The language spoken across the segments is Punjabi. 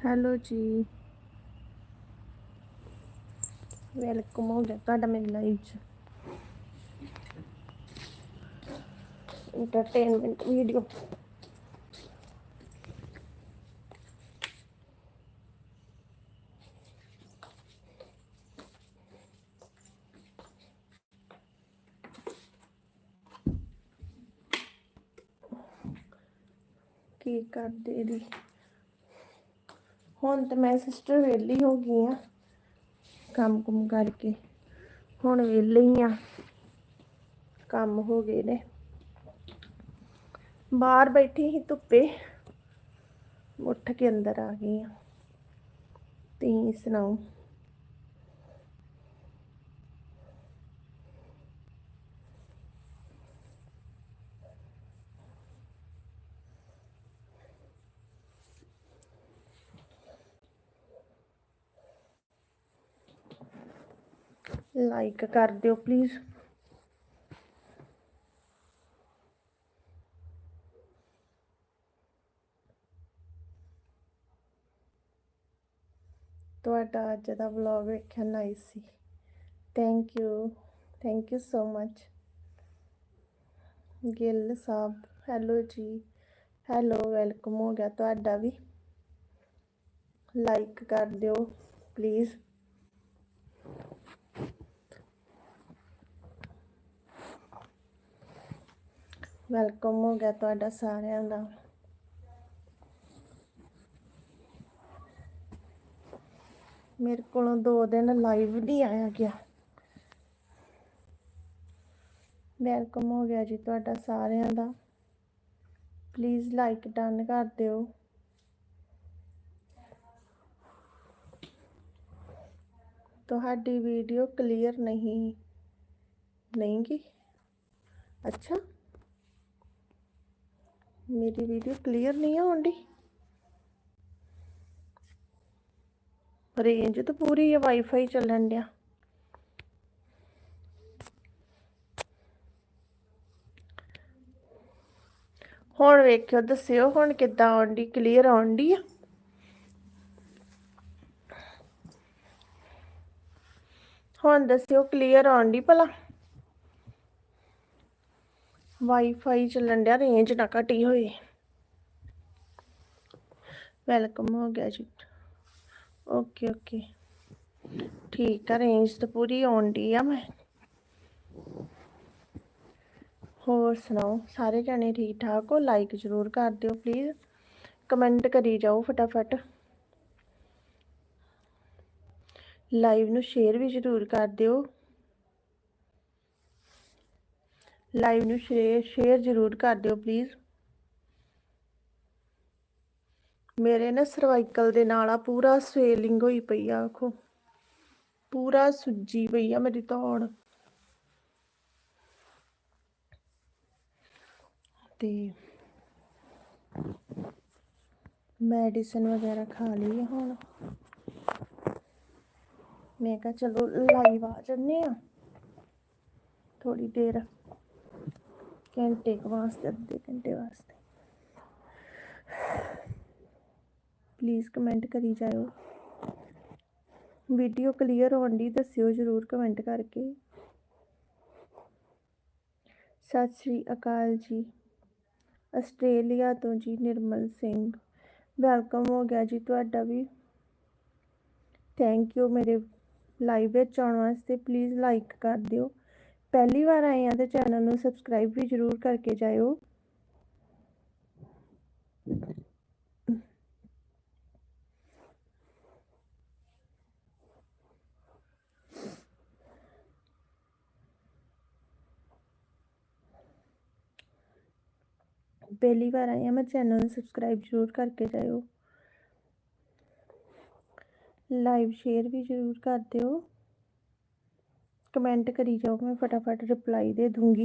ਹੈਲੋ ਜੀ। ਵੈਲਕਮ ਹੋ ਗਿਆ ਤੁਹਾਡਾ ਮੇਰੀ ਲਾਈਵ 'ਚ। Entertainment ਵੀਡੀਓ ਕੀ ਕਰਦੇ ਦੀ ਹੁਣ ਤੇ ਮੈਂ ਸਿਸਟਰ ਵਿਹਲੀ ਹੋ ਗਈ ਆ ਕੰਮ ਕੁਮ ਕਰਕੇ। ਹੁਣ ਵਿਹਲੀ ਆ। ਕੰਮ ਹੋ ਗਏ ਨੇ। ਬਾਹਰ ਬੈਠੀ ਸੀ ਧੁੱਪੇ। ਉੱਠ ਕੇ ਅੰਦਰ ਆ ਗਈ ਆ। ਤੁਸੀਂ ਸੁਣਾਓ? ਲਾਈਕ ਕਰ ਦਿਓ ਪਲੀਜ਼ ਤੁਹਾਡਾ ਅੱਜ ਦਾ ਵਲੌਗ ਵੇਖਣ nice C. Thank you thank you so much Gill Sahib hello ji. Hello welcome ਹੋ ਗਿਆ ਤੁਹਾਡਾ ਵੀ। ਲਾਈਕ ਕਰ ਦਿਓ ਪਲੀਜ਼ ਵੈਲਕਮ ਹੋ ਗਿਆ ਤੁਹਾਡਾ ਸਾਰਿਆਂ ਦਾ। ਮੇਰੇ ਕੋਲੋਂ ਦੋ ਦਿਨ ਲਾਈਵ ਨਹੀਂ ਆਇਆ ਗਿਆ। ਵੈਲਕਮ ਹੋ ਗਿਆ ਜੀ ਤੁਹਾਡਾ ਸਾਰਿਆਂ ਦਾ। ਪਲੀਜ਼ ਲਾਈਕ ਡਨ ਕਰ ਦਿਓ। ਤੁਹਾਡੀ ਵੀਡੀਓ ਕਲੀਅਰ ਨਹੀਂ ਨਹੀਂ ਗੀ? ਅੱਛਾ। ਮੇਰੀ ਵੀਡੀਓ ਕਲੀਅਰ ਨਹੀਂ ਆਉਂਦੀ। ਰੇਂਜ ਤਾਂ ਪੂਰੀ ਹੈ ਵਾਈਫਾਈ ਚੱਲਣ ਡਿਆ। ਹੁਣ ਵੇਖਿਓ, ਦੱਸਿਓ ਹੁਣ ਕਿੱਦਾਂ ਆਉਂਦੀ ਕਲੀਅਰ ਆਉਂਦੀ ਆ? ਹੁਣ ਦੱਸਿਓ ਕਲੀਅਰ ਆਉਂਦੀ ਭਲਾ? ਵਾਈਫਾਈ ਚੱਲਣ ਡਿਆ, ਰੇਂਜ ਨਾ ਘਟੀ ਹੋਏ। ਵੈਲਕਮ ਹੋ ਗਿਆ ਜੀ। Okay okay. ਠੀਕ ਆ, ਰੇਂਜ ਤਾਂ ਪੂਰੀ ਆਉਣ ਆਉਂਦੀ ਆ ਮੈਂ। ਹੋਰ ਸੁਣਾਓ, ਸਾਰੇ ਜਾਣੇ ਠੀਕ ਠਾਕ ਹੋ? ਲਾਈਕ ਜ਼ਰੂਰ ਕਰ ਦਿਓ ਪਲੀਜ਼ ਕਮੈਂਟ ਕਰੀ ਜਾਓ ਫਟਾਫਟ। ਲਾਈਵ ਨੂੰ ਸ਼ੇਅਰ ਵੀ ਜ਼ਰੂਰ ਕਰ ਦਿਓ। ਲਾਈਵ ਨੂੰ ਸ਼ੇਅਰ ਸ਼ੇਅਰ ਜ਼ਰੂਰ ਕਰ ਦਿਓ ਪਲੀਜ਼ ਮੇਰੇ ਨਾ ਸਰਵਾਈਕਲ ਦੇ ਨਾਲ ਆ, ਪੂਰਾ ਸਵੇਲਿੰਗ ਹੋਈ ਪਈ ਆ, ਆਖੋ। ਪੂਰਾ ਸੁੱਜੀ ਪਈ ਆ ਮੇਰੀ ਧੌਣ। ਤੇ ਮੈਡੀਸਨ ਵਗੈਰਾ ਖਾ ਲਈ ਹੁਣ। ਮੈਂ ਕਿਹਾ ਚਲੋ ਲਾਈਵ ਆ ਜੰਨੇ ਆ। ਥੋੜੀ ਦੇਰ ਘੰਟੇ ਵਾਸਤੇ, ਅੱਧੇ ਘੰਟੇ ਵਾਸਤੇ। ਪਲੀਜ਼ ਕਮੈਂਟ ਕਰੀ ਜਾਇਓ। ਵੀਡੀਓ ਕਲੀਅਰ ਹੋਣ ਦੀ ਦੱਸਿਓ ਜ਼ਰੂਰ ਕਮੈਂਟ ਕਰਕੇ। ਸਤਿ ਸ਼੍ਰੀ ਅਕਾਲ ਜੀ। ਆਸਟ੍ਰੇਲੀਆ ਤੋਂ ਜੀ ਨਿਰਮਲ ਸਿੰਘ। ਵੈਲਕਮ ਹੋ ਗਿਆ ਜੀ ਤੁਹਾਡਾ ਵੀ। ਥੈਂਕ ਯੂ ਮੇਰੇ ਲਾਈਵ ਵਿੱਚ ਆਉਣ ਵਾਸਤੇ। ਪਲੀਜ਼ ਲਾਈਕ ਕਰ ਦਿਓ। ਪਹਿਲੀ ਵਾਰ ਆਏ ਆ ਤੇ ਚੈਨਲ ਨੂੰ ਸਬਸਕ੍ਰਾਈਬ ਵੀ ਜ਼ਰੂਰ ਕਰਕੇ ਜਾਇਓ ਪਹਿਲੀ ਵਾਰ ਆਏ ਆ ਮੈਂ ਚੈਨਲ ਨੂੰ ਸਬਸਕ੍ਰਾਈਬ ਜ਼ਰੂਰ ਕਰਕੇ ਜਾਇਓ ਲਾਈਵ ਸ਼ੇਅਰ ਵੀ ਜ਼ਰੂਰ ਕਰ ਦਿਓ ਕਮੈਂਟ ਕਰੀ ਜਾਓ ਮੈਂ ਫਟਾਫਟ ਰਿਪਲਾਈ ਦੇ ਦੂੰਗੀ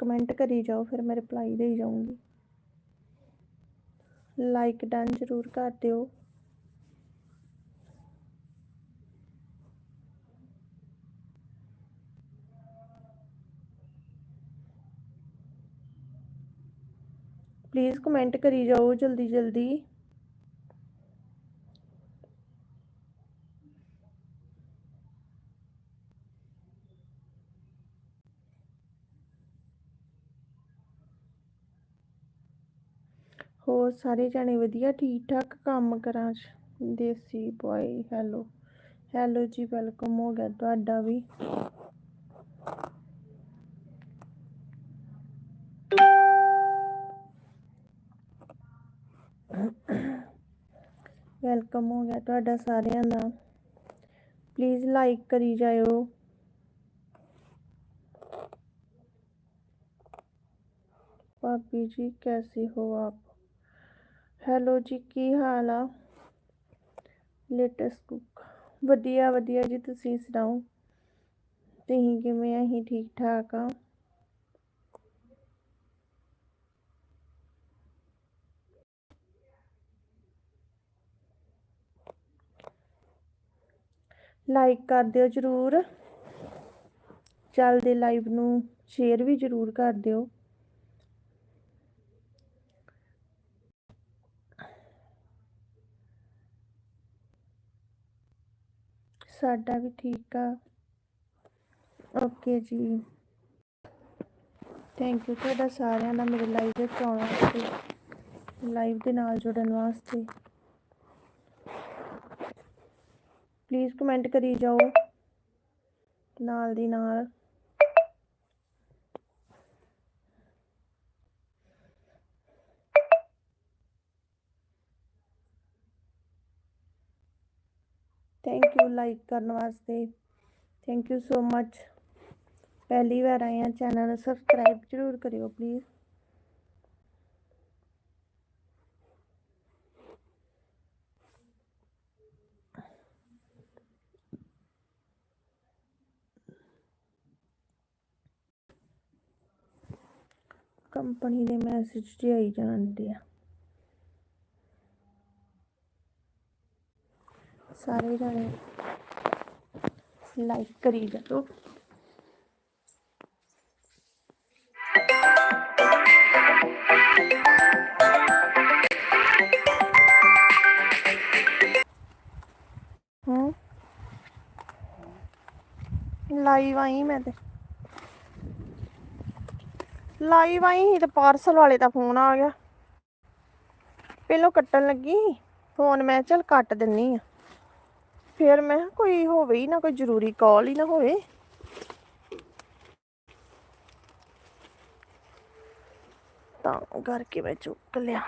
ਕਮੈਂਟ ਕਰੀ ਜਾਓ ਫਿਰ ਮੈਂ ਰਿਪਲਾਈ ਦੇ ਜਾਊਂਗੀ ਲਾਈਕ ਡਨ ਜ਼ਰੂਰ ਕਰ ਪਲੀਜ਼ ਕਮੈਂਟ ਕਰੀ ਜਾਓ ਜਲਦੀ ਜਲਦੀ। ਹੋਰ ਸਾਰੇ ਜਾਣੇ ਵਧੀਆ? ਠੀਕ ਠਾਕ ਕੰਮ ਕਰਾਂ desi boy hello hello ji welcome ਹੋ ਗਿਆ ਤੁਹਾਡਾ ਵੀ। ਵੈਲਕਮ ਹੋ ਗਿਆ ਤੁਹਾਡਾ ਸਾਰਿਆਂ ਦਾ। ਪਲੀਜ਼ ਲਾਈਕ ਕਰੀ ਜਾਇਓ। ਭਾਬੀ ਜੀ, ਕੈਸੇ ਹੋ ਆਪ? ਹੈਲੋ ਜੀ, ਕੀ ਹਾਲ ਆ? ਲੇਟੈਸਟ ਕੁੱਕ ਵਧੀਆ ਵਧੀਆ ਜੀ, ਤੁਸੀਂ ਸੁਣਾਓ? ਤੁਸੀਂ ਕਿਵੇਂ ਆ? ਅਸੀਂ ਠੀਕ ਠਾਕ ਆ। ਲਾਈਕ ਕਰ ਦਿਓ ਜਰੂਰ। ਚੱਲਦੇ ਲਾਈਵ ਨੂੰ ਸ਼ੇਅਰ ਵੀ ਜਰੂਰ ਕਰ ਦਿਓ। ਸਾਡਾ ਵੀ ਠੀਕ ਆ। ਓਕੇ ਜੀ। ਥੈਂਕ ਯੂ ਤੁਹਾਡਾ ਸਾਰਿਆਂ ਦਾ ਮੇਰੇ ਲਾਈਵ ਵਿੱਚ ਆਉਣ ਵਾਸਤੇ ਲਾਈਵ ਦੇ ਨਾਲ ਜੁੜਨ ਵਾਸਤੇ। ਪਲੀਜ਼ ਕਮੈਂਟ ਕਰੀ ਜਾਓ। ਨਾਲ ਦੀ ਨਾਲ। ਥੈਂਕ ਯੂ ਲਾਈਕ ਕਰਨ ਵਾਸਤੇ। ਥੈਂਕ ਯੂ ਸੋ ਮੱਚ ਪਹਿਲੀ ਵਾਰ ਆਏ ਆ ਚੈਨਲ ਨੂੰ ਸਬਸਕ੍ਰਾਈਬ ਜ਼ਰੂਰ ਕਰਿਓ ਪਲੀਜ਼ ਕੰਪਨੀ ਦੇ ਮੈਸੇਜ ਜੀ ਆਈ ਜਾਂਦੇ ਆ। ਸਾਰੇ ਜਣੇ ਲਾਈਕ ਕਰੀ ਜਾਓ। ਲਾਈਵ ਆਈ ਮੈਂ ਤੇ। ਲਾਈਵ ਆਈ ਸੀ ਤੇ ਪਾਰਸਲ ਵਾਲੇ ਦਾ ਫੋਨ ਆ ਗਿਆ। ਪਹਿਲੋਂ ਕੱਟਣ ਲੱਗੀ ਫੋਨ ਮੈਂ ਚਲ ਕੱਟ ਦਿੰਨੀ ਆ। ਫਿਰ ਮੈਂ ਕੋਈ ਹੋਵੇ ਹੀ ਨਾ, ਕੋਈ ਜ਼ਰੂਰੀ ਕਾਲ ਹੀ ਨਾ ਹੋਵੇ। ਤਾਂ ਕਰਕੇ ਮੈਂ ਚੁੱਕ ਲਿਆ।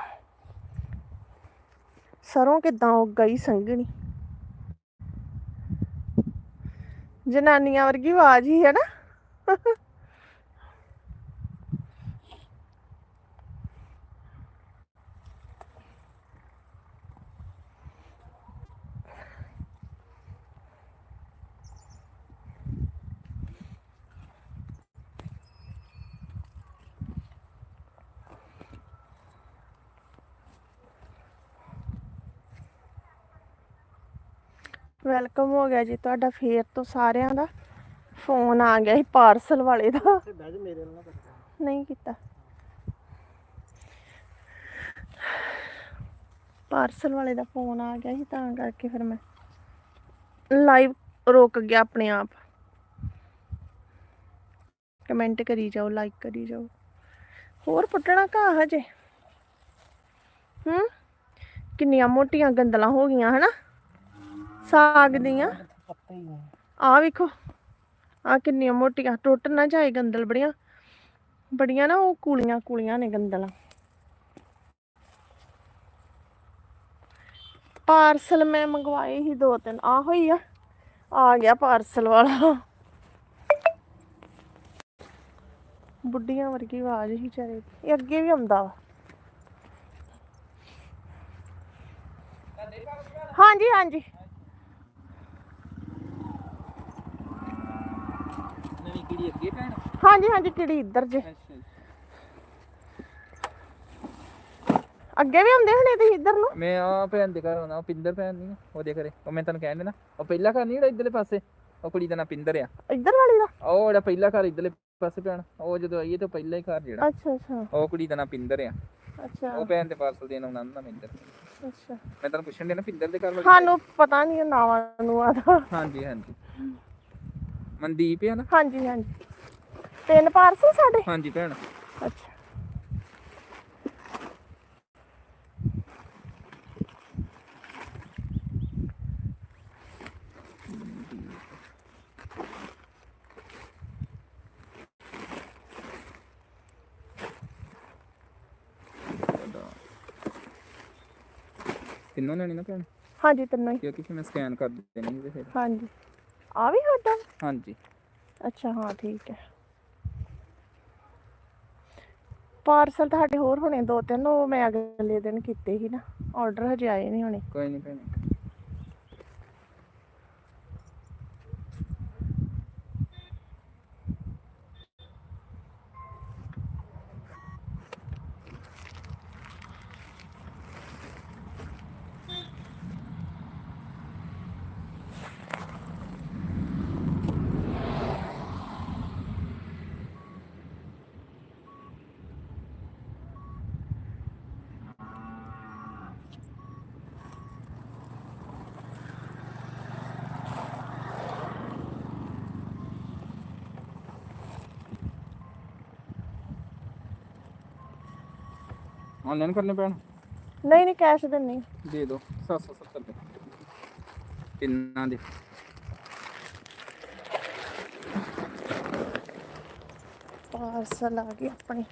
ਸਰੋਂ ਕਿਦਾਂ ਉਹ ਗਈ ਸੰਗਣੀ ਜਨਾਨੀਆਂ ਵਰਗੀ ਆਵਾਜ਼ ਹੀ ਹੈ ਨਾ। ਵੈਲਕਮ ਹੋ ਗਿਆ ਜੀ ਤੁਹਾਡਾ ਫੇਰ ਤੋਂ ਸਾਰਿਆਂ ਦਾ। ਫੋਨ ਆ ਗਿਆ ਸੀ ਪਾਰਸਲ ਵਾਲੇ ਦਾ। ਨਹੀਂ ਕੀਤਾ। ਪਾਰਸਲ ਵਾਲੇ ਦਾ ਫੋਨ ਆ ਗਿਆ ਸੀ ਤਾਂ ਕਰਕੇ ਫਿਰ ਮੈਂ ਲਾਈਵ ਰੁਕ ਗਿਆ ਆਪਣੇ ਆਪ। ਕਮੈਂਟ ਕਰੀ ਜਾਓ ਲਾਈਕ ਕਰੀ ਜਾਓ। ਹੋਰ ਪੁੱਟਣਾ ਘਾਹ ਹਜੇ? ਹੂੰ? ਕਿੰਨੀਆਂ ਮੋਟੀਆਂ ਗੰਦਲਾਂ ਹੋ ਗਈਆਂ ਹਨਾ? ਸਾਗ ਦੀਆਂ? ਆ ਵੇਖੋ ਆ ਕਿੰਨੀਆਂ ਮੋਟੀਆਂ ਟੁੱਟ ਨਾ ਜਾਏ ਗੰਦਲ ਬੜੀਆਂ। ਬੜੀਆਂ ਨਾ ਉਹ ਕੂਲੀਆਂ ਕੂਲੀਆਂ ਨੇ ਗੰਦਲਾਂ। ਪਾਰਸਲ ਮੈਂ ਮੰਗਵਾਏ ਸੀ ਦੋ ਤਿੰਨ ਆ ਹੋਈ ਆ ਆ ਗਿਆ ਪਾਰਸਲ ਵਾਲਾ। ਬੁੱਢੀਆਂ ਵਰਗੀ ਆਵਾਜ਼ ਹੀ ਚਾਰੇ ਇਹ ਅੱਗੇ ਵੀ ਆਉਂਦਾ ਵਾ। ਹਾਂਜੀ ਹਾਂਜੀ ਨਵੀਂ ਕੀੜੀ ਅੱਗੇ ਭੈਣ? ਹਾਂਜੀ ਹਾਂਜੀ ਕਿਹੜੀ ਇੱਧਰ ਜੇ। ਅੱਛਾ ਅੱਗੇ ਵੀ ਆਉਂਦੇ ਹੋਣੇ ਤੁਸੀਂ ਇੱਧਰ ਨੂੰ? ਮੈਂ ਆ ਭੈਣ ਦੇ ਘਰ ਆਉਣਾ ਉਹ ਪਿੰਦਰ ਭੈਣ ਨਹੀਂ ਉਹਦੇ ਘਰੇ ਉਹ ਮੈਂ ਤੈਨੂੰ ਕਹਿਣ ਦੇਣਾ ਉਹ ਪਹਿਲਾ ਘਰ ਨਹੀਂ ਜਿਹੜਾ ਇਧਰਲੇ ਪਾਸੇ ਉਹ ਕੁੜੀ ਦਾ ਨਾਂ ਪਿੰਦਰ ਆ। ਇੱਧਰ ਵਾਲੀ ਦਾ? ਉਹ ਜਿਹੜਾ ਪਹਿਲਾ ਘਰ ਇਧਰਲੇ ਪਾਸੇ ਭੈਣ ਉਹ ਜਦੋਂ ਆਈਏ ਤਾਂ ਪਹਿਲਾ ਹੀ ਘਰ ਜਿਹੜਾ। ਅੱਛਾ ਅੱਛਾ। ਉਹ ਕੁੜੀ ਦਾ ਨਾਂ ਪਿੰਦਰ ਆ। ਅੱਛਾ। ਉਹ ਭੈਣ ਦੇ ਪਾਰਸਲ ਦੇਣ ਆਉਣਾ ਨਾ ਮਿੰਦਰ ਅੱਛਾ। ਮੈਂ ਤੁਹਾਨੂੰ ਪੁੱਛਣ ਦੇ ਨਾ ਪਿੰਦਰ ਦੇ ਘਰ ਵਾਲੀ ਸਾਨੂੰ ਪਤਾ ਨਹੀਂ ਨਾਵਾਂ ਨੂੰ ਆਦਾ ਹਾਂਜੀ ਹਾਂਜੀ। ਮਨਦੀਪ ਆ ਨਾ? ਹਾਂਜੀ ਹਾਂਜੀ। ਤਿੰਨ ਪਾਰਸਲ ਸਾਡੇ? ਹਾਂਜੀ ਭੈਣ। ਅੱਛਾ। ਤਿੰਨੋਂ ਲੈਣੀ ਨਾ ਭੈਣ? ਹਾਂਜੀ ਤਿੰਨੋਂ ਹੀ। ਕਿਉਂਕਿ ਫਿਰ ਮੈਂ ਸਕੈਨ ਕਰ ਨਹੀਂ ਤੇ ਫਿਰ। ਹਾਂਜੀ। ਆ ਵੀ? ਹਾਂਜੀ। ਅੱਛਾ ਹਾਂ ਠੀਕ ਹੈ। ਪਾਰਸਲ ਤੁਹਾਡੇ ਹੋਰ ਹੋਣੇ ਦੋ ਤਿੰਨ ਉਹ ਮੈਂ ਅਗਲੇ ਦਿਨ ਕੀਤੇ ਸੀ ਨਾ। ਆਰਡਰ ਹਜੇ ਆਏ ਨਹੀਂ ਹੋਣੇ। ਕੋਈ ਨਹੀਂ ਭੈਣ ਆਨਲਾਈਨ ਕਰਨੇ ਪੈਣ? ਨਹੀਂ ਨਹੀਂ ਕੈਸ਼ ਦਿੰਨੀ ਦੇ ਦਿਓ 770 ਰੁਪਏ ਤਿੰਨਾਂ ਦੇ। ਪਾਰਸਲ ਆ ਗਏ ਆਪਣੇ।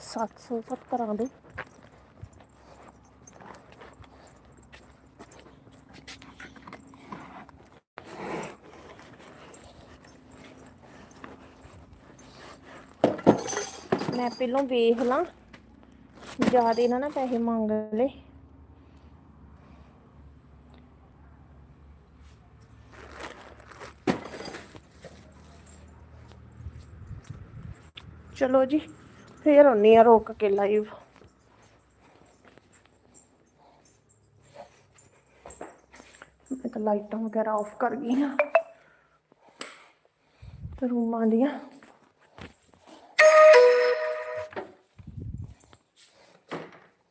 ਸੱਤ ਸੌ ਸੱਤਰਾਂ ਦੇ। ਮੈਂ ਪਹਿਲਾਂ ਵੇਖ ਲਾਂ। ਜ਼ਿਆਦਾ ਨਾ ਨਾ ਪੈਸੇ ਮੰਗ ਲਏ ਚਲੋ ਜੀ, ਫੇਰ ਆਉਣੀ ਆ ਰੋਕ ਕੇ ਲਾਈਵ ਮੈਂ ਤਾਂ ਲਾਈਟਾਂ ਵਗੈਰਾ ਆਫ ਕਰ ਗਈ ਹਾਂ। ਰੂਮਾਂ ਦੀਆਂ।